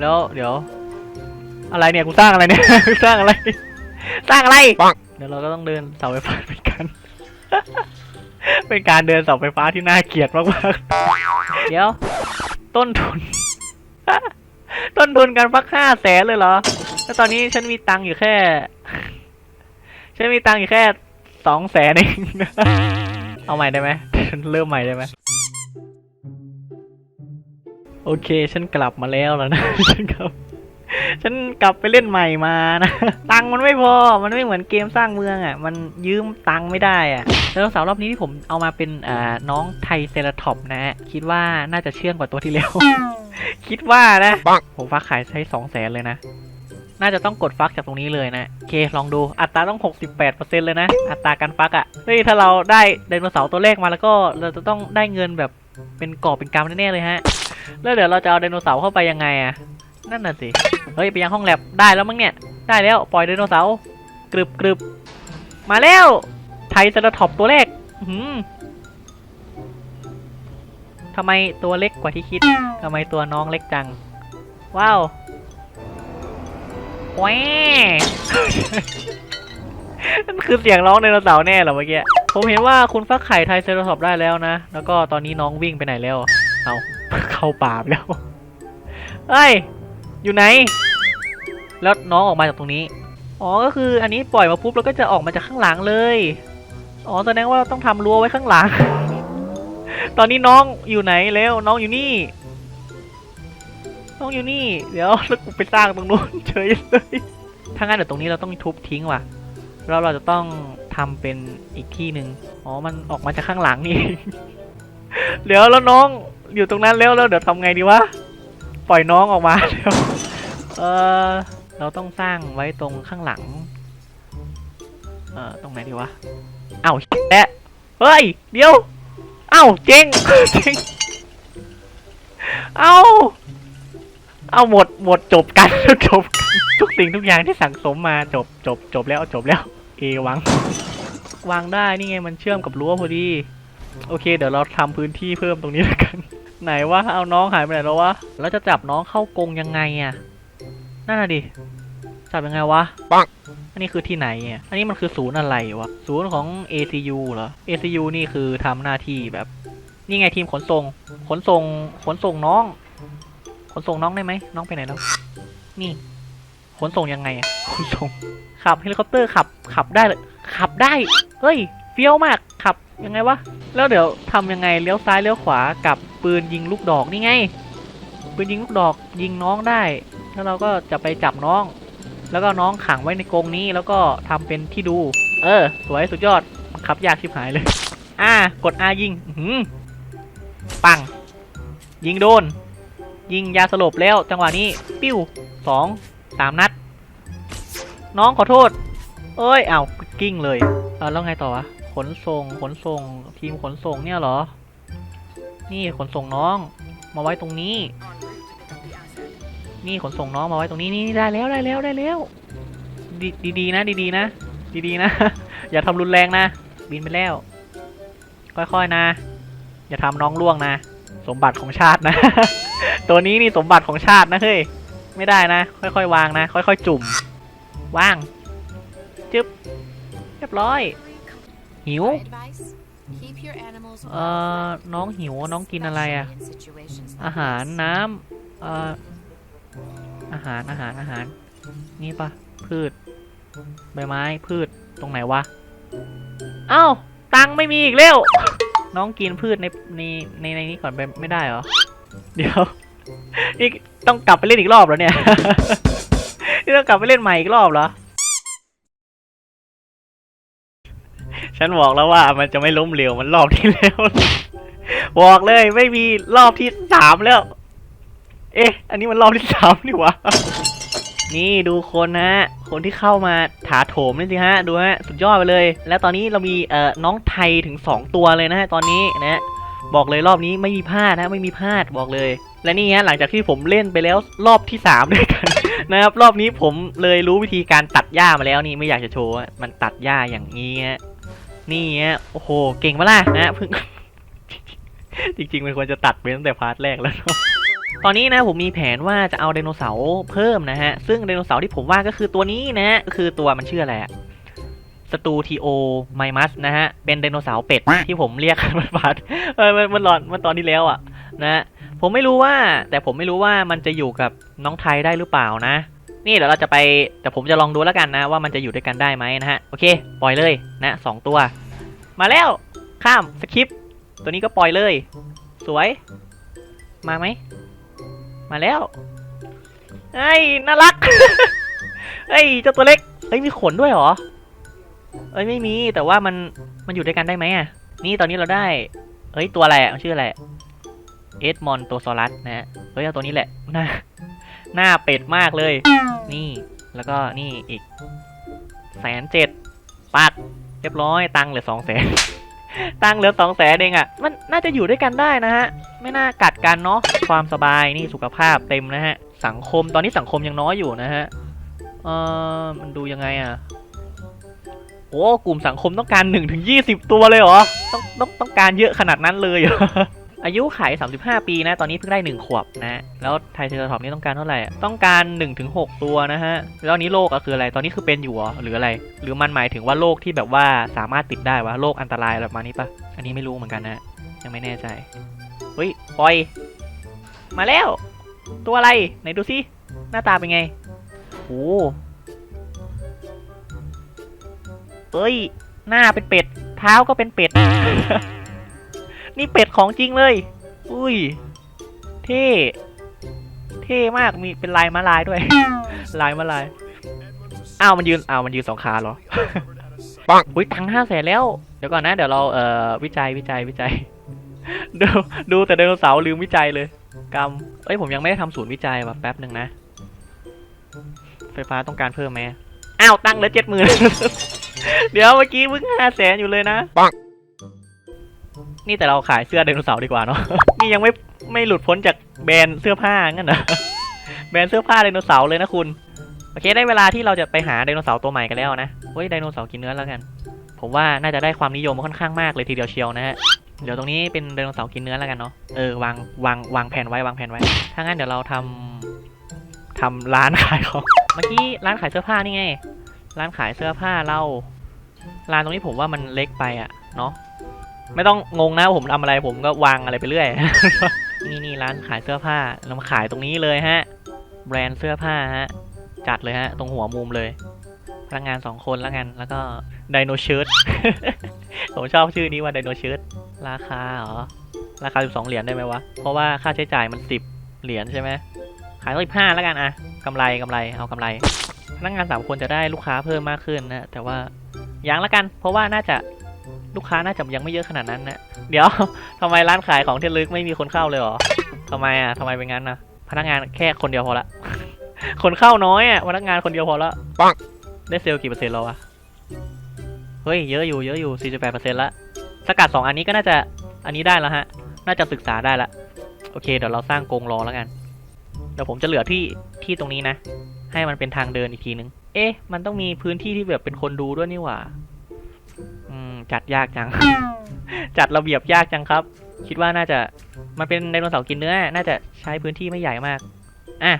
แล้วเดี๋ยว อะไรเนี่ยกูสร้างอะไรเนี่ย สร้างอะไร สร้างอะไรปังเดี๋ยวเราก็ต้องเดินเสาไฟฟ้าเหมือนกัน เป็นการเดินเสาไฟฟ้าที่น่าเกลียดมากๆ เดี๋ยว ต้นทุน ต้นทุนการฟักห้าแสนเลยเหรอ แล้วตอนนี้ฉันมีตังค์อยู่แค่ ฉันมีตังค์อยู่แค่สองแสนเอง เอาใหม่ได้ไหมฉันเริ่มใหม่ได้ไหม โอเค ฉันกลับมาแล้วแล้วนะ ฉันกลับ ฉันกลับไปเล่นใหม่มานะ ตังค์มันไม่พอ มันไม่เหมือนเกมสร้างเมืองอะ มันยืมตังค์ไม่ได้อะแล้วเสาร์รอบนี้ที่ผมเอามาเป็นอ่าน้องไทเซราทอปส์นะฮะ คิดว่าน่าจะเชื่องกว่าตัวที่แล้ว คิดว่านะปังผมฟักขายใช้สองแสนเลยนะน่าจะต้องกดฟักจากตรงนี้เลยนะโอเค ลองดูอัตราต้อง 68%เลยนะ อัตราการฟักอะ่ะเฮ้ยถ้าเราได้ไดโนเสาร์ตัวเลขมาแล้วก็เราจะต้องได้เงินแบบเป็นกอบเป็นกำแน่ๆเลยฮะ แล้วเดี๋ยวเราจะเอาไดโนเสาร์เข้าไปยังไงอะนั่นน่ะสิ เฮ้ยไปยังห้องแลบได้แล้วมั้งเนี่ย ได้แล้วปล่อยไดโนเสาร์กรึบกรึบมาแล้วไทยเซราท็อปตัวเลขอื้อหือทำไมตัวเล็กกว่าที่คิดทำไมตัวน้องเล็กจัง ว้าวแหวนั่นคือเสียงร้องไดโนเสาร์แน่เหรอเมื่อกี้ ผมเห็นว่าคุณฟักไข่ไทยเซราท็อปได้แล้วนะ แล้วก็ตอนนี้น้องวิ่งไปไหนแล้ว เอาเข้าป่าไปแล้วเฮ้ย อยู่ไหน แล้วน้องออกมาจากตรงนี้ อ๋อ ก็คืออันนี้ปล่อยมาปุ๊บแล้วก็จะออกมาจากข้างหลังเลย อ๋อ แสดงว่าเราต้องทำรั้วไว้ข้างหลัง ตอนนี้น้องอยู่ไหนแล้ว น้องอยู่นี่ น้องอยู่นี่ เดี๋ยวแล้วกูไปสร้างตรงนู้นเฉยเลย ถ้างั้นเดี๋ยวตรงนี้เราต้องทุบทิ้งว่ะแล้วเราจะต้องทำเป็นอีกที่หนึ่งอ๋อ มันออกมาจากข้างหลังนี่ เดี๋ยวแล้วน้อง อยู่ตรงนั้นแล้วแล้วเดี๋ยวทำไงดีวะ ปล่อยน้องออกมาเดี๋ยวเออเราต้องสร้างไว้ตรงข้างหลัง เออตรงไหนดีวะ เอ้าแอะเฮ้ย เดี๋ยว เอ้าเจ๊งเจ๊งเอ้า เอาหมดหมดจบกันจบทุกสิ่งทุกอย่างที่สั่งสมมาจบจบจบแล้วจบแล้วเอวังวางได้นี่ไงมันเชื่อมกับรั้วพอดี โอเค เดี๋ยวเราทำพื้นที่เพิ่มตรงนี้แล้วกัน ไหนวะเอาน้องหายไปไหนแล้ววะแล้วจะจับน้องเข้ากรงยังไงอะนั่นน่ะดิจับยังไงวะปังอันนี้คือที่ไหนอะอันนี้มันคือศูนย์อะไรวะศูนย์ของ ACU เหรอ ACU นี่คือทำหน้าที่แบบ นี่ไงทีมขนส่ง ขนส่ง ขนส่งน้อง ขนส่งน้องได้ไหมน้องไปไหนแล้ว นี่ ขนส่งยังไงอะขนส่งขับเฮลิคอปเตอร์ขับขับได้เลยขับได้ เฮ้ยเฟี้ยวมากขับยังไงวะ แล้วเดี๋ยวทำยังไงเลี้ยวซ้ายเลี้ยวขวากับปืนยิงลูกดอกนี่ไง ปืนยิงลูกดอกยิงน้องได้ แล้วเราก็จะไปจับน้อง แล้วก็น้องขังไว้ในกรงนี้แล้วก็ทำเป็นที่ดู เออ สวยสุดยอดบับยากชิบหายเลย อ่ากด R ยิงหือปัง ยิงโดน ยิงยาสลบแล้ว จังหวะนี้ ปิ้วสองสามนัด น้องขอโทษ เอ้ยอ้าวกิ้งเลย เออแล้วไงต่อวะ ขนส่งขนส่ง ทีมขนส่งเนี่ยเหรอ นี่ขนส่งน้อง มาไว้ตรงนี้ นี่ขนส่งน้องมาไว้ตรงนี้นี่ได้แล้วได้แล้วได้แล้วดีดีๆนะ ดีๆนะ ดีๆนะ อย่าทำรุนแรงนะ บินไปแล้ว ค่อยๆนะ อย่าทำน้องล่วงนะ สมบัติของชาตินะ ตัวนี้นี่สมบัติของชาตินะเฮ้ย ไม่ได้นะ ค่อยๆวางนะ ค่อยๆจุ่ม วาง จึ๊บ เรียบร้อย หิว เอ่อ น้องหิว น้องกินอะไรอะอาหารน้ำเอ่อ อาหาร อาหาร อาหาร นี่ปะพืช ใบไม้ พืช ตรงไหนวะ เอ้า ตังค์ไม่มีอีกแล้ว น้องกินพืชในในในในนี้ก่อนไปไม่ได้เหรอ เดี๋ยว นี่ต้องกลับไปเล่นอีกรอบเหรอเนี่ย นี่ต้องกลับไปเล่นใหม่อีกรอบเหรอ ฉันบอกแล้วว่ามันจะไม่ล้มเหลวมันรอบที่แล้วบอกเลยไม่มีรอบที่สามแล้ว เอ๊ะ อันนี้มันรอบที่สามนี่หวะนี่ดูคนนะฮะ คนที่เข้ามาถาโถมนี่สิฮะ ดูฮะ สุดยอดไปเลย และตอนนี้เรามีเอ่อน้องไทยถึง 2 ตัวเลยนะฮะ ตอนนี้นะฮะบอกเลยรอบนี้ไม่มีพลาดนะไม่มีพลาดบอกเลย และนี่ฮะหลังจากที่ผมเล่นไปแล้วรอบที่3ด้วยกันนะครับ รอบนี้ผมเลยรู้วิธีการตัดหญ้ามาแล้วนี่ไม่อยากจะโชว์มันตัดหญ้าอย่างนี้ฮะ นี่ฮะโอ้โห เก่งปะล่ะนะเพิ่ง จริงๆ มันควรจะตัดไปตั้งแต่พาร์ทแรกแล้วเนาะตอนนี้นะผมมีแผนว่าจะเอาไดโนเสาร์เพิ่มนะฮะ ซึ่งไดโนเสาร์ที่ผมว่าก็คือตัวนี้นะฮะก็คือตัวมันชื่ออะไรอะสตูทีโอไมมัสนะฮะ เป็นไดโนเสาร์เป็ดที่ผมเรียกมันผ่านเออมันมันหลอนมันตอนที่แล้วอะนะฮะผมไม่รู้ว่า แต่ผมไม่รู้ว่ามันจะอยู่กับน้องไทยได้หรือเปล่านะ นี่เดี๋ยวเราจะไปแต่ผมจะลองดูแล้วกันนะ ว่ามันจะอยู่ด้วยกันได้ไหมนะฮะ โอเค ปล่อยเลยนะสองตัว มาแล้วข้ามสคริปตัวนี้ก็ปล่อยเลย สวย มาไหม มาแล้วเฮ้น่ารักเฮ้เจ้าตัวเล็กเฮ้ยมีขนด้วยเหรอเอ้ยไม่มีแต่ว่ามันมันอยู่ด้วยกันได้ไหมอะ นี่ตอนนี้เราได้เฮ้ยตัวอะไรอะมันชื่ออะไรเอ็ดมอนโตซอรัสนะฮะเฮ้ยเอาตัวนี้แหละน้า หน้าเป็ดมากเลย นี่แล้วก็นี่อีกแสนเจ็ดปักเรียบร้อย ตังค์เหลือสองแสนตังค์เหลือสองแสนเองอะ มันน่าจะอยู่ด้วยกันได้นะฮะ ไม่น่ากัดกันเนาะความสบายนี่สุขภาพเต็มนะฮะ สังคมตอนนี้สังคมยังน้อยอยู่นะฮะเออมันดูยังไงอะโอ้กลุ่มสังคมต้องการหนึ่งถึงยี่สิบตัวเลยเหรอ ต้องต้องต้องการเยอะขนาดนั้นเลยเหรอ อายุไข35 ปีนะ ตอนนี้เพิ่งได้ 1 ขวบนะ แล้วไทเทอร์ท็อปนี่ต้องการเท่าไหร่ ต้องการ1ถึง6ตัวนะฮะ แล้วนี้โรคอะคืออะไร ตอนนี้คือเป็นอยู่หรืออะไร หรือมันหมายถึงว่าโรคที่แบบว่าสามารถติดได้วะโรคอันตรายอะไรประมานี้ปะอันนี้ไม่รู้เหมือนกันนะ ยังไม่แน่ใจ เฮ้ย ปอย มาแล้ว ตัวอะไร ไหนดูสิหน้าตาเป็นไงโอ้เอ้ย หน้าเป็นเป็ด เท้าก็เป็นเป็ด นี่เป็ดของจริงเลย อุ้ย เท่ เท่มาก มีเป็นลายมาลายด้วย ลายมาลาย อ้าวมันยืน อ้าวมันยืนสองขาเหรอ ปังอุ้ยตังค์ห้าแสนแล้ว เดี๋ยวก่อนนะ เดี๋ยวเราเอ่อวิจัยวิจัยวิจัย ดูดูแต่ไดโนเสาร์ลืมวิจัยเลย กรรม เอ้ยผมยังไม่ได้ทำศูนย์วิจัยว่ะแป๊บหนึ่งนะ ไฟฟ้าต้องการเพิ่มไหมอ้าว ตังค์เหลือเจ็ดหมื่นเดี๋ยวเมื่อกี้เพิ่งห้าแสนอยู่เลยนะปัง นี่แต่เราขายเสื้อไดโนเสาร์ดีกว่าเนาะ นี่ยังไม่ไม่หลุดพ้นจากแบรนด์เสื้อผ้างั้นเหรอแบรนด์เสื้อผ้าไดโนเสาร์เลยนะคุณ โอเคได้เวลาที่เราจะไปหาไดโนเสาร์ตัวใหม่กันแล้วนะ เฮ้ยไดโนเสาร์กินเนื้อแล้วกัน ผมว่าน่าจะได้ความนิยมค่อนข้างมากเลยทีเดียวเชียวนะฮะ เดี๋ยวตรงนี้เป็นไดโนเสาร์กินเนื้อแล้วกันเนาะ เออวางวางวางแผนไว้วางแผนไว้ ถ้างั้นเดี๋ยวเราทำทำร้านขายของ เมื่อกี้ร้านขายเสื้อผ้านี่ไง ร้านขายเสื้อผ้าเรา ร้านตรงนี้ผมว่ามันเล็กไปอะเนาะ ไม่ต้องงงนะผมทำอะไรผมก็วางอะไรไปเรื่อย นี่นี่ร้านขายเสื้อผ้าเรามาขายตรงนี้เลยฮะ แบรนด์เสื้อผ้าฮะ จัดเลยฮะ ตรงหัวมุมเลย พนักงานสองคนแล้วกัน แล้วก็ไดโนเชิร์ต ผมชอบชื่อนี้ว่าไดโนเชิร์ต ราคาเหรอ ราคา 12 เหรียญได้ไหมวะ เพราะว่าค่าใช้จ่ายมัน 10 เหรียญใช่ไหม ขายร้อยห้าแล้วกันอะกำไรกำไรเอากำไร พนักงานสามคนจะได้ลูกค้าเพิ่มมากขึ้นนะ แต่ว่ายังละกัน เพราะว่าน่าจะ ลูกค้าน่าจะยังไม่เยอะขนาดนั้นนะ เดี๋ยวทำไมร้านขายของที่ระลึกไม่มีคนเข้าเลยเหรอทำไมอะทำไมเป็นงั้นนะพนักงานแค่คนเดียวพอละ คนเข้าน้อยอะพนักงานคนเดียวพอละปังได้เซลล์กี่เปอร์เซ็นต์แล้ววะ เฮ้ยเยอะอยู่เยอะอยู่ 48เปอร์เซ็นต์ละสกัดสองอันนี้ก็น่าจะอันนี้ได้แล้วฮะ น่าจะศึกษาได้ละ โอเค เดี๋ยวเราสร้างกรงรอแล้วกัน เดี๋ยวผมจะเหลือที่ที่ตรงนี้นะ ให้มันเป็นทางเดินอีกทีนึง เอ๊ะ มันต้องมีพื้นที่ที่แบบเป็นคนดูด้วยนี่หว่าอืม จัดยากจัง จัดระเบียบยากจังครับ คิดว่าน่าจะมันเป็นไดโนเสาร์กินเนื้อ น่าจะใช้พื้นที่ไม่ใหญ่มาก อะ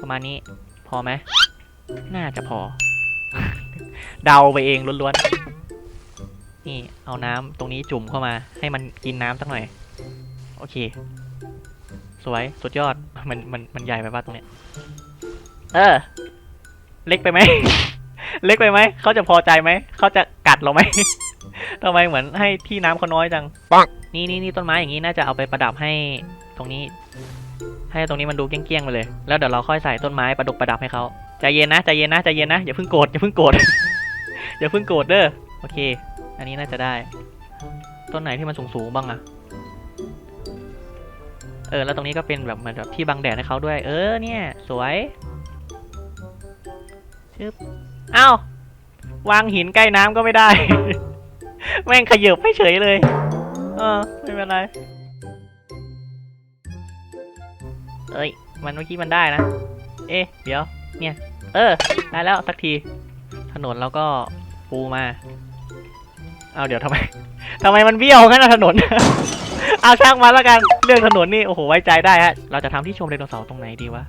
ประมาณนี้ พอไหม น่าจะพอ เดาไปเองล้วนๆ นี่ เอาน้ำตรงนี้จุ่มเข้ามา ให้มันกินน้ำสักหน่อย โอเค สวย สุดยอด มัน มัน มันใหญ่ไปป่ะตรงเนี้ย เออ เล็กไปไหม เล็กไปไหม เขาจะพอใจไหม เขาจะกัดเราไหม ทำไมเหมือนให้ที่น้ำเขาน้อยจังปัง นี่นี่นี่ต้นไม้อย่างนี้น่าจะเอาไปประดับให้ตรงนี้ ให้ตรงนี้มันดูเกี้ยงๆไปเลย แล้วเดี๋ยวเราค่อยใส่ต้นไม้ประดับประดับให้เขาใจเย็นนะใจเย็นนะใจเย็นนะอย่าเพิ่งโกรธอย่าเพิ่งโกรธ อย่าเพิ่งโกรธเด้อโอเค อันนี้น่าจะได้ ต้นไหนที่มันสูงๆบ้างอะเออแล้วตรงนี้ก็เป็นแบบเหมือนแบบที่บังแดดให้เขาด้วย เออเนี่ย สวยชึบอ้าววางหินใกล้น้ำก็ไม่ได้ แม่งขยับไม่เฉยเลย เออ ไม่เป็นไร เอ้ย มันเมื่อกี้มันได้นะ เอ๊ะ เดี๋ยว เนี่ย เออ ได้แล้วสักที ถนนเราก็ปูมา เอาเดี๋ยวทำไมทำไมมันเบี้ยวงั้นอะถนน เอาช่างมาแล้วกัน เรื่องถนนนี่โอ้โหไว้ใจได้ฮะ เราจะทำที่ชมไดโนเสาร์ตรงไหนดีวะ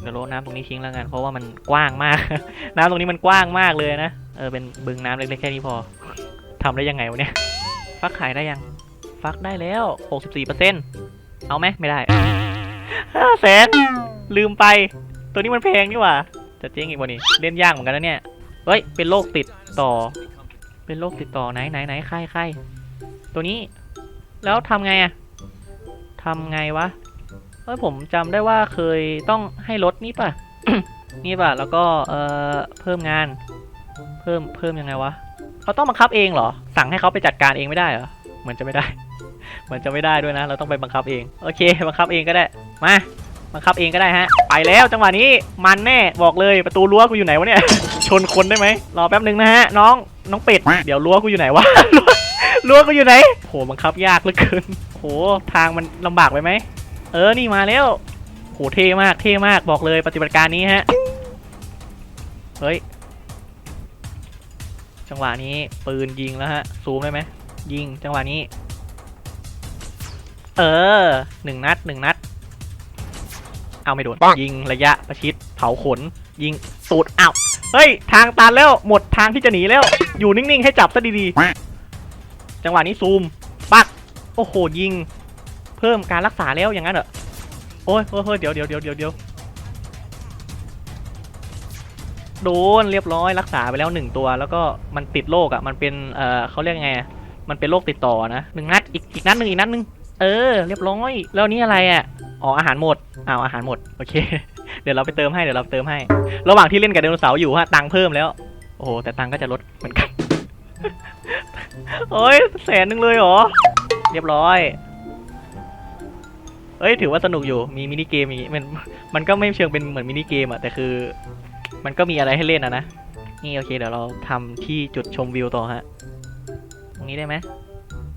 เดี๋ยวโรดน้ำตรงนี้ทิ้งแล้วกันเพราะว่ามันกว้างมาก น้ำตรงนี้มันกว้างมากเลยนะ เออเป็นบึงน้ำเล็กๆแค่นี้พอ ทำได้ยังไงวะเนี่ย ฟักขายได้ยัง ฟักได้แล้ว 64%เอาไหมไม่ได้ห้าแสนลืมไป ตัวนี้มันแพงนี่หว่า จะเจ๊งอีกวันนี้ เล่นยากเหมือนกันนะเนี่ย เฮ้ย เป็นโรคติดต่อ เป็นโรคติดต่อไหนไหนไหนใครใครตัวนี้ แล้วทำไงอะทำไงวะ เฮ้ย ผมจำได้ว่าเคยต้องให้ลดนี่ป่ะ นี่ป่ะ แล้วก็ เอ่อ เพิ่มงาน เพิ่ม เพิ่มยังไงวะ เขาต้องบังคับเองเหรอ สั่งให้เขาไปจัดการเองไม่ได้เหรอเหมือนจะไม่ได้ เหมือนจะไม่ได้ด้วยนะ เราต้องไปบังคับเอง โอเค บังคับเองก็ได้ มา บังคับเองก็ได้ฮะ ไปแล้วจังหวะนี้มันแน่ บอกเลยประตูรั้วกูอยู่ไหนวะเนี่ย ชนคนได้ไหม รอแป๊บหนึ่งนะฮะ น้อง น้องเป็ด เดี๋ยวรั้วกูอยู่ไหนวะ รั้วรั้วกูอยู่ไหน โห บังคับยากเหลือเกิน โห ทางมันลำบากไปไหม เออ นี่มาแล้ว โห เท่มาก เท่มาก บอกเลยปฏิบัติการนี้ฮะ เฮ้ย จังหวะนี้ปืนยิงแล้วฮะซูมได้ไหมยิงจังหวะนี้ เออหนึ่งนัดหนึ่งนัด เอาไม่โดนปังยิงระยะประชิดเผาขน ยิงตูดอ้าวเฮ้ย ทางตันแล้วหมดทางที่จะหนีแล้ว อยู่นิ่งๆ ให้จับซะดีๆ จังหวะนี้ซูม ปัก โอ้โหยิง เพิ่มการรักษาแล้วอย่างนั้นเหรอโอ้ยเฮ้ยเฮ้ยเดี๋ยวเดี๋ยวเดี๋ยวเดี๋ยว โดนเรียบร้อยรักษาไปแล้วหนึ่งตัว แล้วก็มันติดโรคอะมันเป็นเอ่อเขาเรียกไงมันเป็นโรคติดต่อนะหนึ่งนัดอีกอีกนัดหนึ่งอีกนัดหนึ่งเออเรียบร้อย แล้วนี่อะไรอะอ๋ออาหารหมดอ้าวอาหารหมดโอเค เดี๋ยวเราไปเติมให้เดี๋ยวเราเติมให้ ระหว่างที่เล่นกับไดโนเสาร์อยู่ฮะตังค์เพิ่มแล้วโอ้โหแต่ตังค์ก็จะลดเหมือนกันโอ้ยแสนหนึ่งเลยเหรอเรียบร้อยเอ้ยถือว่าสนุกอยู่มีมินิเกมอย่างงี้มันมันก็ไม่เชิงเป็นเหมือนมินิเกมอะแต่คือ มันก็มีอะไรให้เล่นอะนะ นี่โอเคเดี๋ยวเราทำที่จุดชมวิวต่อฮะ ตรงนี้ได้ไหม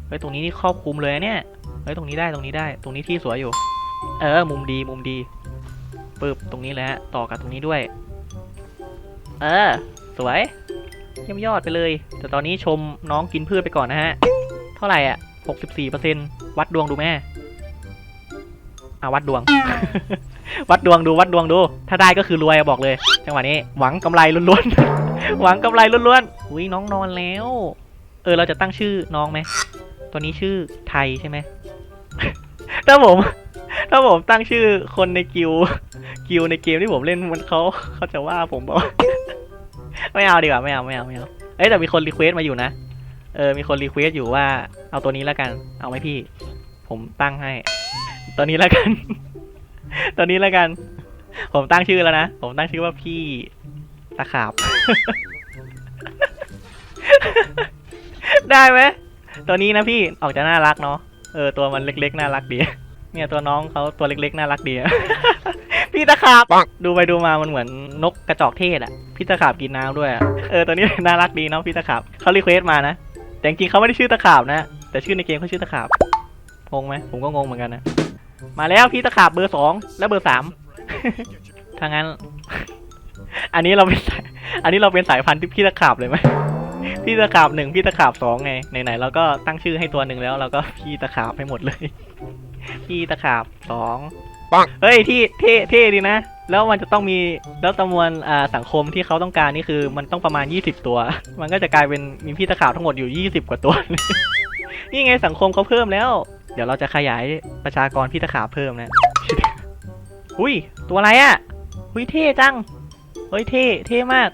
เฮ้ยตรงนี้นี่ครอบคลุมเลยเนี่ย เฮ้ยตรงนี้ได้ตรงนี้ได้ ตรงนี้ที่สวยอยู่ เออ มุมดีมุมดีปึ๊บตรงนี้แหละต่อกับตรงนี้ด้วย เออ สวยเยี่ยมยอดไปเลย แต่ตอนนี้ชมน้องกินพืชไปก่อนนะฮะ เท่าไหร่อะ64%วัดดวงดูแม่อะวัดดวง วัดดวงดูวัดดวงดู ถ้าได้ก็คือรวยบอกเลย จังหวะนี้หวังกำไรล้วนๆ หวังกำไรล้วนๆอุ้ยน้องนอนแล้ว เออเราจะตั้งชื่อน้องไหมตัวนี้ชื่อไทยใช่ไหมถ้าผม ถ้าผมตั้งชื่อคนในกิวกิวในเกมที่ผมเล่นมันเขาเขาจะว่าผมบอกไม่เอาดีกว่าไม่เอาไม่เอาไม่เอาเอ้แต่มีคนรีเควสต์มาอยู่นะเออมีคนรีเควสต์อยู่ว่าเอาตัวนี้แล้วกัน เอาไหมพี่ ผมตั้งให้ ตัวนี้แล้วกัน ตัวนี้แล้วกัน ผมตั้งชื่อแล้วนะ ผมตั้งชื่อว่าพี่ตะขาบ ได้ไหมตัวนี้นะพี่ออกจะน่ารักเนาะเออตัวมันเล็กๆน่ารักดี เนี่ยตัวน้องเขาตัวเล็กๆน่ารักดีอะพี่ตะขาบปังดูไปดูมามันเหมือนนกกระจอกเทศอะพี่ตะขาบกินน้ำด้วยอะเออตัวนี้น่ารักดีเนาะพี่ตะขาบเขารีเควสต์มานะแต่จริงๆเขาไม่ได้ชื่อตะขาบนะแต่ชื่อในเกมเขาชื่อตะขาบงงไหมผมก็งงเหมือนกันนะ มาแล้วพี่ตะขาบเบอร์สองและเบอร์สามถ้างั้น อันนี้เราเป็นสายอันนี้เราเป็นสายพันธุ์ที่พี่ตะขาบเลยไหมพี่ตะขาบหนึ่งพี่ตะขาบสองไงไหนๆเราก็ตั้งชื่อให้ตัวหนึ่งแล้วเราก็พี่ตะขาบให้หมดเลย พี่ตะขาบสองปังเฮ้ยที่เท่เท่ดีนะ แล้วมันจะต้องมีแล้วจำนวนอ่าสังคมที่เขาต้องการนี่คือมันต้องประมาณ 20 ตัว มันก็จะกลายเป็นมีพี่ตะขาบทั้งหมดอยู่ 20 กว่าตัว นี่ไงสังคมเขาเพิ่มแล้ว เดี๋ยวเราจะขยายประชากรพี่ตะขาเพิ่มนะ อุ้ย ตัวอะไรอะ่ะ อุ้ยเท่จัง เฮ้ยเท่ เท่มาก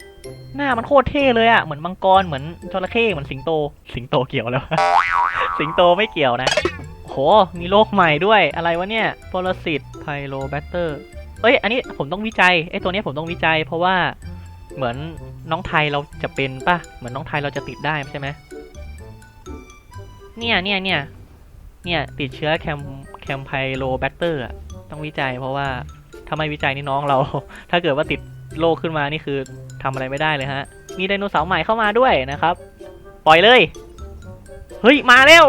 หน้ามันโคตรเท่เลยอะ่ะ เหมือนมังกร เหมือนจระเข้ เหมือนสิงโต สิงโตเกี่ยวแล้ว สิงโตไม่เกี่ยวนะ โห มีโลกใหม่ด้วย อะไรวะเนี่ยปรสิตไพโลแบตเตอร์ เอ้ย อันนี้ผมต้องวิจัยไอ้ตัวนี้ผมต้องวิจัย เพราะว่าเหมือนน้องไทยเราจะเป็นป่ะ เหมือนน้องไทยเราจะติดได้ใช่ไหมเนี่ยเนี่ยเนี่ย เนี่ยติดเชื้อแคมแคมไพโลแบคเตอร์ต้องวิจัย เพราะว่าถ้าไม่วิจัยนี่น้องเรา ถ้าเกิดว่าติดโรคขึ้นมานี่คือทำอะไรไม่ได้เลยฮะ มีไดโนเสาร์ใหม่เข้ามาด้วยนะครับ ปล่อยเลย เฮ้ย มาแล้ว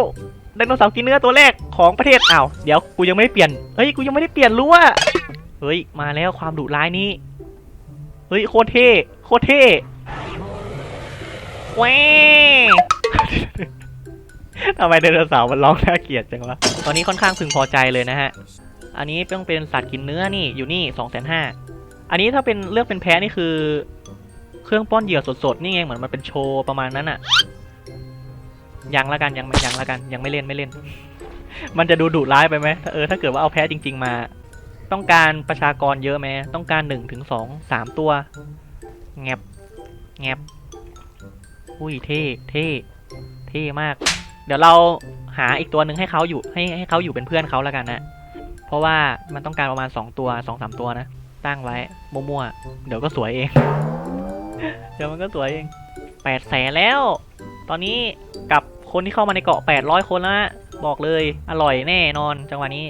ไดโนเสาร์กินเนื้อตัวแรกของประเทศอ้าวเดี๋ยวกูยังไม่ได้เปลี่ยนเฮ้ยกูยังไม่ได้เปลี่ยนรั้ว่าเฮ้ยมาแล้วความดุร้ายนี้เฮ้ยโคตรเท่โคตรเท่แหว ทำไมไดโนเสาร์มันร้องน่าเกลียดจังวะ ตอนนี้ค่อนข้างพึงพอใจเลยนะฮะ อันนี้ต้องเป็นสัตว์กินเนื้อนี่อยู่นี่สองแสนห้าอันนี้ถ้าเป็นเลือกเป็นแพ้นี่คือ เครื่องป้อนเหยื่อสดๆนี่ไงเหมือนมันเป็นโชว์ประมาณนั้นอะยังละกันยังยังละกันยังไม่เล่นไม่เล่น มันจะดูดุร้ายไปไหมเออถ้าเกิดว่าเอาแพ้จริง ๆ มา ต้องการประชากรเยอะไหมต้องการหนึ่งถึงสองสามตัว แงบแงบอุ้ยเท่เท่เท่มาก เดี๋ยวเราหาอีกตัวหนึ่งให้เขาอยู่ให้ให้เขาอยู่เป็นเพื่อนเขาแล้วกันนะ เพราะว่ามันต้องการประมาณสองตัวสองสามตัวนะ ตั้งไว้มั่วๆเดี๋ยวก็สวยเอง เดี๋ยวมันก็สวยเองแปดแสนแล้ว ตอนนี้กับคนที่เข้ามาในเกาะแปดร้อยคนแล้วนะบอกเลยอร่อยแน่นอนจังหวะนี้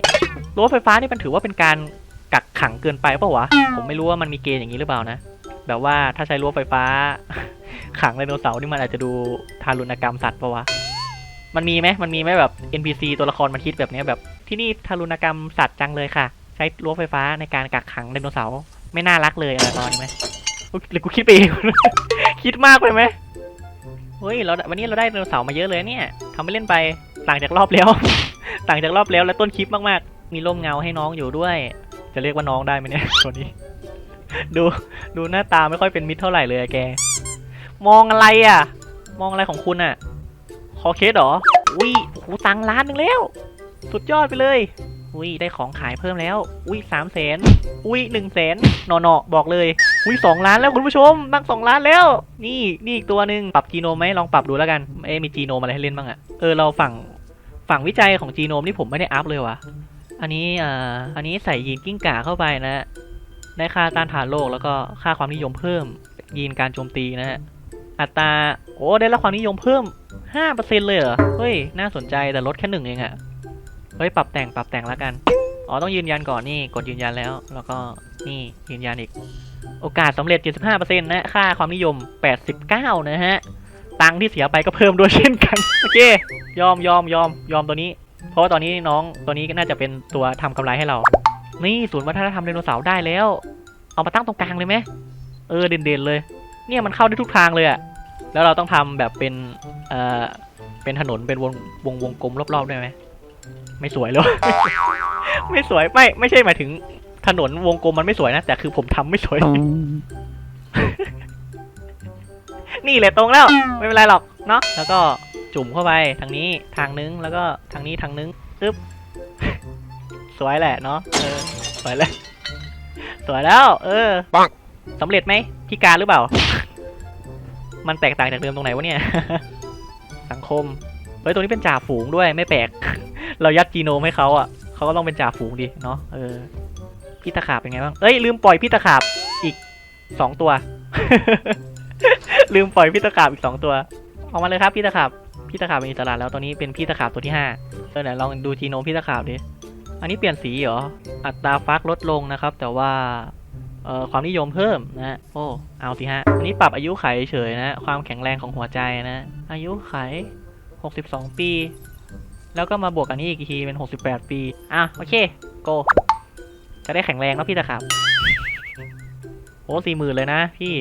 รั้วไฟฟ้านี่มันถือว่าเป็นการกักขังเกินไปเปล่าวะ ผมไม่รู้ว่ามันมีเกณฑ์อย่างนี้หรือเปล่านะ แบบว่าถ้าใช้รั้วไฟฟ้า ขังไดโนเสาร์นี่มันอาจจะดูทารุณกรรมสัตว์ปะวะ มันมีไหมมันมีไหมแบบ NPC ตัวละครมันคิดแบบนี้แบบ ที่นี่ทารุณกรรมสัตว์จังเลยค่ะ ใช้รั้วไฟฟ้าในการกักขังไดโนเสาร์ไม่น่ารักเลยอะไรประมาณนี้ไหมหรือกูคิดไปเอง คิดมากไปไหมเฮ้ยเราวันนี้เราได้ไดโนเสาร์มาเยอะเลยเนี่ยทำไม่เล่นไปต่างจากรอบแล้ว ต่างจากรอบแล้วและต้นคลิปมากๆ มีร่มเงาให้น้องอยู่ด้วย จะเรียกว่าน้องได้ไหมเนี่ยตัวนี้ ดูดูหน้าตาไม่ค่อยเป็นมิตรเท่าไหร่เลยแก มองอะไรอะ มองอะไรของคุณอะ คอเคสเหรอ อุ้ยโอ้โหตังล้านหนึ่งแล้ว สุดยอดไปเลย อุ้ยได้ของขายเพิ่มแล้ว อุ้ยสามแสนอุ้ยหนึ่งแสนหนอๆบอกเลย อุ้ยสองล้านแล้วคุณผู้ชมตั้งสองล้านแล้ว นี่นี่อีกตัวหนึ่งปรับจีโนมไหมลองปรับดูแล้วกัน เอ๊มีจีโนมอะไรให้เล่นบ้างอะเออเราฝั่งฝั่งวิจัยของจีโนมนี่ผมไม่ได้อัพเลยว่ะ อันนี้อ่าอันนี้ใส่ยีนกิ้งก่าเข้าไปนะได้ค่าต้านทานโรคแล้วก็ค่าความนิยมเพิ่มยีนการโจมตีนะฮะ อัตราโอ้ได้รับความนิยมเพิ่ม 5%เลยเหรอ เฮ้ย น่าสนใจแต่ลดแค่หนึ่งเองอะเฮ้ย ปรับแต่งปรับแต่งแล้วกัน อ๋อ ต้องยืนยันก่อนนี่กดยืนยันแล้ว แล้วก็นี่ยืนยันอีก โอกาสสำเร็จ 75%นะ ค่าความนิยม 89 นะฮะ ตังที่เสียไปก็เพิ่มด้วยเช่นกัน โอเค ยอมยอมยอมยอมตัวนี้ เพราะว่าตอนนี้น้องตัวนี้ก็น่าจะเป็นตัวทำกำไรให้เรา นี่ศูนย์วัฒนธรรมไดโนเสาร์ได้แล้ว เอามาตั้งตรงกลางเลยไหมเออเด่นๆเลย เนี่ยมันเข้าได้ทุกทางเลยอะแล้วเราต้องทำแบบเป็นเอ่อเป็นถนนเป็นวงวงวงกลมรอบๆได้ไหมไม่สวยเลย ไม่สวยไม่ไม่ใช่หมายถึงถนนวงกลมมันไม่สวยนะแต่คือผมทำไม่สวย นี่แหละตรงแล้ว ไม่เป็นไรหรอกเนาะแล้วก็จุ่มเข้าไปทางนี้ทางนึงแล้วก็ทางนี้ทางนึงปึ๊บสวยแหละเนาะเออสวยแล้วสวยแล้ว เออปังสำเร็จไหมพิการหรือเปล่า มันแตกต่างจากเดิมตรงไหนวะเนี่ย สังคม เฮ้ยตัวนี้เป็นจ่าฝูงด้วยไม่แปลก เรายัดจีโนมให้เขาอะเขาก็ต้องเป็นจ่าฝูงดิ เนาะ เออ พี่ตะขาบเป็นไงบ้าง เอ้ย ลืมปล่อยพี่ตะขาบอีกสองตัว ลืมปล่อยพี่ตะขาบอีกสองตัว ออกมาเลยครับพี่ตะขาบ พี่ตะขาบเป็นอิสระแล้วตอนนี้เป็นพี่ตะขาบตัวที่ห้าเออไหนลองดูจีโนมพี่ตะขาบดิ อันนี้เปลี่ยนสีเหรอ อัตราฟักลดลงนะครับ แต่ว่า ความนิยมเพิ่มนะโอ้เอาสิฮะอันนี้ปรับอายุไขเฉยนะความแข็งแรงของหัวใจนะอายุไข 62 ปี แล้วก็มาบวกกันนี้อีกทีเป็น 68 ปีอะโอเคโกจะได้แข็งแรงแล้วพี่ตะครับโอ้สี่หมื่นเลยนะพี่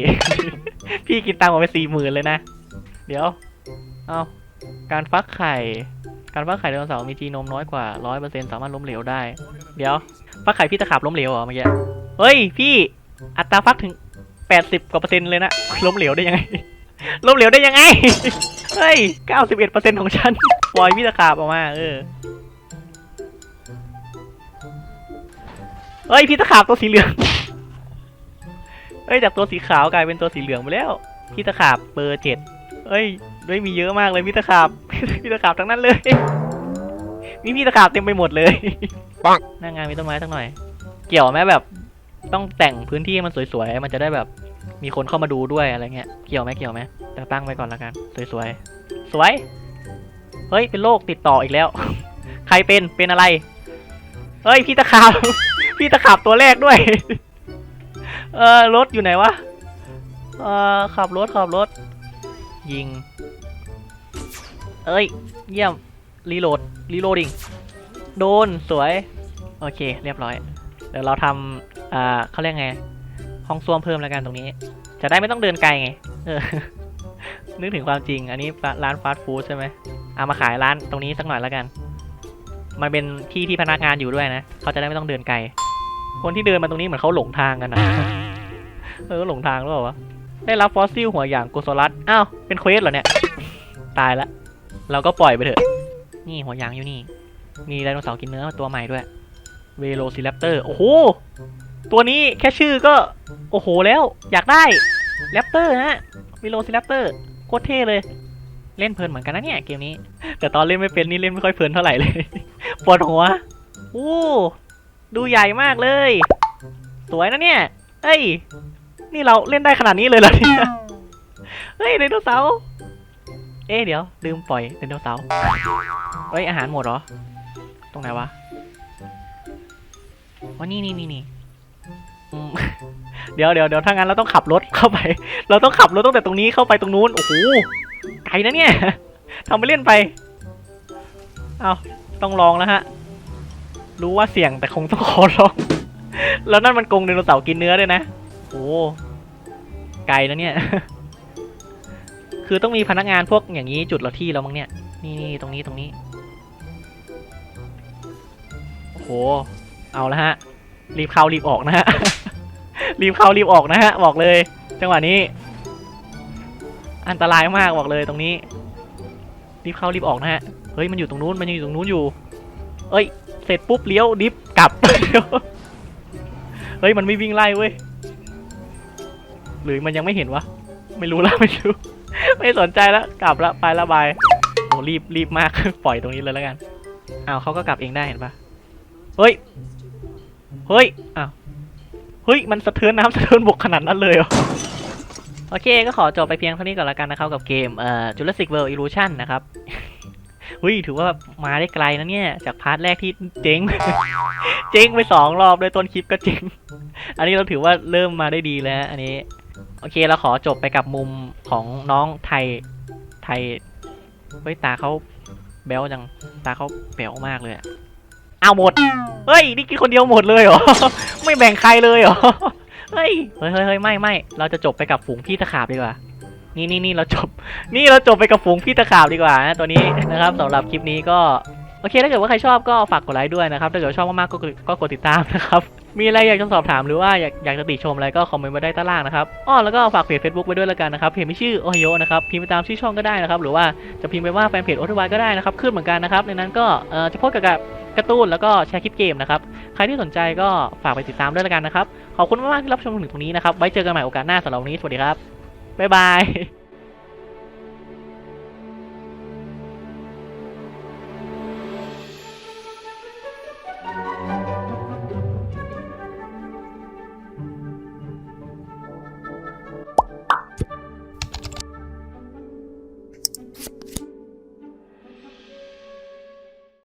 พี่กินตังค์หมดไปสี่หมื่นเลยนะ เดี๋ยว เอาการฟักไข่ การฟักไข่ไดโนเสาร์มีจีโนมน้อยกว่า100%สามารถล้มเหลวได้ เดี๋ยว ฟักไข่พี่ตะขับล้มเหลวเหรอเมื่อกี้ เฮ้ย พี่ อัตราฟักถึง 80 กว่าเปอร์เซ็นต์เลยนะ ล้มเหลวได้ยังไง ล้มเหลวได้ยังไง เฮ้ย 91%ของฉัน ปล่อยพี่ตะขาบออกมา เออ เฮ้ยพี่ตะขาบตัวสีเหลือง เฮ้ยจากตัวสีขาวกลายเป็นตัวสีเหลืองไปแล้ว พี่ตะขาบเบอร์เจ็ดเฮ้ยด้วยมีเยอะมากเลยพี่ตะขาบพี่ตะขาบทั้งนั้นเลย มีพี่ตะขาบเต็มไปหมดเลยปังหน้างานมีต้นไม้สักหน่อย เกี่ยวไหมแบบ ต้องแต่งพื้นที่ให้มันสวยๆ มันจะได้แบบมีคนเข้ามาดูด้วยอะไรเงี้ย เกี่ยวไหมเกี่ยวไหมแต่ตั้งไว้ก่อนละกัน สวยๆ สวย เฮ้ย เป็นโรคติดต่ออีกแล้ว ใครเป็น เป็นอะไร เฮ้ย พี่ตะขาบ พี่ตะขาบตัวแรกด้วย เออรถอยู่ไหนวะ เออขับรถขับรถ ยิง เอ้ย เยี่ยม รีโหลด รีโหลดิงโดน สวย โอเค เรียบร้อย เดี๋ยวเราทำ อ่าเขาเรียกไง ห้องส้วมเพิ่มแล้วกันตรงนี้ จะได้ไม่ต้องเดินไกลไง เออ นึกถึงความจริง อันนี้ร้านฟาสต์ฟู้ดใช่ไหมเอามาขายร้านตรงนี้สักหน่อยแล้วกัน มันเป็นที่ที่พนักงานอยู่ด้วยนะ เขาจะได้ไม่ต้องเดินไกล คนที่เดินมาตรงนี้เหมือนเขาหลงทางกันนะเออหลงทางหรือเปล่าวะ ได้รับฟอสซิลหัวอย่างโกโซลัส อ้าว เป็นเควสเหรอเนี่ย ตายละ เราก็ปล่อยไปเถอะ นี่หัวอย่างอยู่นี่ มีไดโนเสาร์กินเนื้อตัวใหม่ด้วย เวโรซิแรปเตอร์ โอ้โห ตัวนี้แค่ชื่อก็ โอ้โหแล้ว อยากได้แรปเตอร์ฮะเวโรซิแรปเตอร์โคตรเท่เลย เล่นเพลินเหมือนกันนะเนี่ยเกมนี้ แต่ตอนเล่นไม่เป็นนี่เล่นไม่ค่อยเพลินเท่าไหร่เลยปวดหัวโอ้ดูใหญ่มากเลย สวยนะเนี่ยเอ้ย นี่เราเล่นได้ขนาดนี้เลยเหรอเนี่ยเฮ้ยไดโนเสาร์เอ๊ะเดี๋ยวลืมปล่อยไดโนเสาร์เฮ้ยอาหารหมดเหรอ ตรงไหนวะว่านี่นี่นี่นี่ เดี๋ยวเดี๋ยวเดี๋ยวถ้างั้นเราต้องขับรถเข้าไป เราต้องขับรถตั้งแต่ตรงนี้เข้าไปตรงนู้น โอ้โห ไกลนะเนี่ยทำไปเล่นไป เอาต้องลองแล้วฮะ รู้ว่าเสี่ยงแต่คงต้องขอลอง แล้วนั่นมันกรงไดโนเสาร์กินเนื้อด้วยนะ โอ้ไกลนะเนี่ย คือต้องมีพนักงานพวกอย่างนี้จุดละที่แล้วมั้งเนี่ย นี่นี่ตรงนี้ตรงนี้ โอ้โห เอาละฮะ รีบเข้ารีบออกนะฮะ รีบเข้ารีบออกนะฮะบอกเลย จังหวะนี้ อันตรายมากบอกเลยตรงนี้ รีบเข้ารีบออกนะฮะเฮ้ยมันอยู่ตรงนู้นมันยังอยู่ตรงนู้นอยู่ เอ้ย เสร็จปุ๊บเลี้ยวดิฟกลับ เฮ้ยมันไม่วิ่งไล่เว้ยหรือมันยังไม่เห็นวะไม่รู้ละไม่รู้ไม่สนใจแล้วกลับละไปละบายโอ้รีบรีบมากปล่อยตรงนี้เลยแล้วกันอ้าวเขาก็กลับเองได้เห็นปะเฮ้ยเฮ้ยอ้าว เฮ้ย มันสะเทือนน้ำสะเทือนบกขนาดนั้นเลยเหรอโอเค ก็ขอจบไปเพียงเท่านี้ก่อนละกันนะครับ กับเกมเอ่อ Jurassic World Illusion นะครับเฮ้ยถือว่ามาได้ไกลนะเนี่ย จากพาร์ทแรกที่เจ๊ง เจ๊งไปสองรอบเลยต้นคลิปก็เจ๊ง อันนี้เราถือว่าเริ่มมาได้ดีแล้ว อันนี้ โอเคเราขอจบไปกับมุมของน้องไทย ไทย เฮ้ย ตาเขาแบ๊วจัง ตาเขาแป๋วมากเลยอะ เอาหมด เฮ้ย นี่กินคนเดียวหมดเลยเหรอ ไม่แบ่งใครเลยเหรอ เฮ้ย เฮ้ยเฮ้ยไม่ไม่ เราจะจบไปกับฝูงพี่ตะขาบดีกว่า นี่นี่นี่เราจบ นี่เราจบไปกับฝูงพี่ตะขาบดีกว่านะตัวนี้นะครับสำหรับคลิปนี้ก็ เคถ้าเกิดว่าใครชอบก็ฝากกดไลค์ด้วยนะครับ ถ้าเกิดชอบมากๆก็กดก็กดติดตามนะครับ มีอะไรอยากจะสอบถามหรือว่าอยากอยากจะติชมอะไรก็คอมเมนต์มาได้ใต้ล่างนะครับอ้อแล้วก็ฝากเพจ Facebook ไว้ด้วยล้วกันนะครับ เพจไม่ชื่อโอฮโอนะครับ พิมพ์ไปตามชื่อช่องก็ได้นะครับ หรือว่าจะพิมพ์ไปว่าแฟนเพจโอทวายก็ได้นะครับ ขึ้นเหมือนกันนะครับ ในนั้นก็เอ่อจะพสต์เกี่ยวกับการ์ตูนแล้วก็แชร์คลิปเกมนะครับ ใครที่สนใจก็ฝากไปติดตามด้วยล้วกันนะครับ ขอบคุณมากๆที่รับชมถึงตรงนี้นะครับ ไว้เจอกันใหม่โอกาสหน้าสำหรับวันนี้ สวัสดีครับบ๊ายบาย